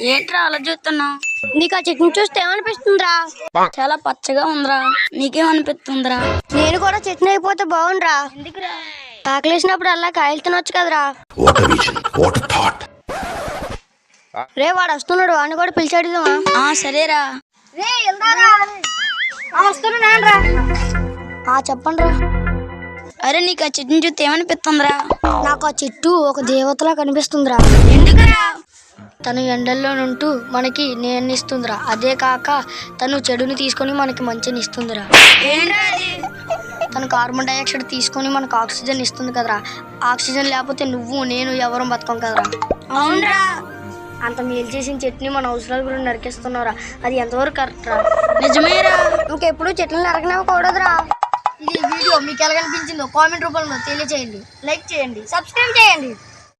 ఏంట్రా అలా చూస్తున్నావు? నీకు ఆ చెట్టుని చూస్తే ఏమనిపిస్తుందిరా? చాలా పచ్చగా ఉందిరా. నీకేమనిపిస్తుందిరా? నేను కూడా చెట్టుని అయిపోతే బాగుండ్రా. ఎందుకురా? ఆకలేసినప్పుడు అలా కాయలు తినొచ్చు కదరా. What a vision. What a thought. రే వాడు వస్తున్నాడు. వాడిని కూడా పిలిచి అడుగుదామా? ఆ సరేరా. ఆ చెప్పండి రా అరే నీకు ఆ చెట్టుని చూస్తే ఏమనిపిస్తుందిరా? నాకు ఆ చెట్టు ఒక దేవతలా కనిపిస్తుందిరా. ఎందుకురా? తను ఎండల్లో నుంటూ మనకి నేను ఇస్తుందిరా అదే కాక తను చెడుని తీసుకొని మనకి మంచిని ఇస్తుందిరా. తను కార్బన్ డైఆక్సైడ్ తీసుకొని మనకు ఆక్సిజన్ ఇస్తుంది కదరా. ఆక్సిజన్ లేకపోతే నువ్వు నేను ఎవరం బతకం కదరా. అవునరా. అంత మేలు చేసిన చెట్టుని మన అవసరాల గురించి నరికేస్తున్నారా అది ఎంతవరకు కరెక్ట్ రా? నిజమేరా. ఇంకెప్పుడు చెట్లు నరకనివ్వకూడదురా. ఈ వీడియో మీకు ఎలా కనిపించిందో కామెంట్ రూపంలో తెలియజేయండి లైక్ చేయండి. సబ్స్క్రైబ్ చేయండి.